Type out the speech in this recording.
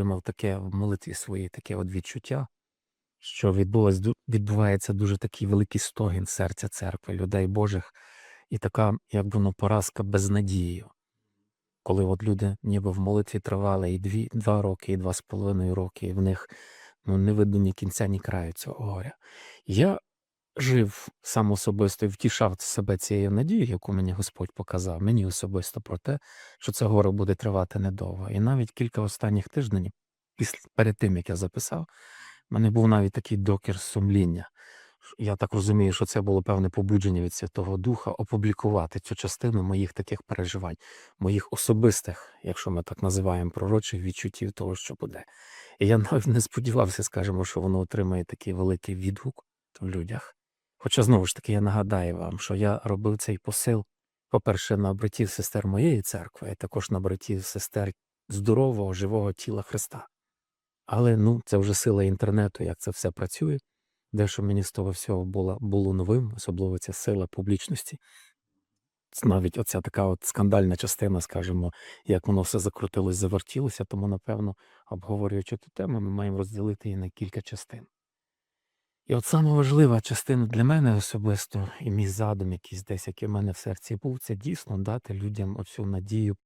отримав таке в молитві своїй таке от відчуття, що відбувається дуже такий великий стогін серця церкви, людей Божих, і така, як воно, поразка безнадією. Коли от люди ніби в молитві тривали і дві, два роки, і два з половиною роки, і в них ну, не видно ні кінця, ні краю цього горя. Я жив сам особисто і втішав себе цією надією, яку мені Господь показав, мені особисто про те, що це горе буде тривати недовго. І навіть кілька останніх тижнів, перед тим як я записав, в мене був навіть такий докір сумління. Я так розумію, що це було певне побудження від Святого Духа опублікувати цю частину моїх таких переживань, моїх особистих, якщо ми так називаємо, пророчих відчуттів того, що буде. І я навіть не сподівався, скажімо, що воно отримає такий великий відгук в людях. Хоча знову ж таки я нагадаю вам, що я робив цей посил, по-перше, на братів сестер моєї церкви, а також на братів сестер здорового, живого тіла Христа. Але ну, це вже сила інтернету, як це все працює. Дещо мені з того всього було, було новим, особливо ця сила публічності. Навіть оця така от скандальна частина, скажімо, як воно все закрутилось, завертілося, тому, напевно, обговорюючи ту тему, ми маємо розділити її на кілька частин. І от саме важлива частина для мене особисто, і мій задум, якийсь десь, який в мене в серці був, це дійсно дати людям оцю надію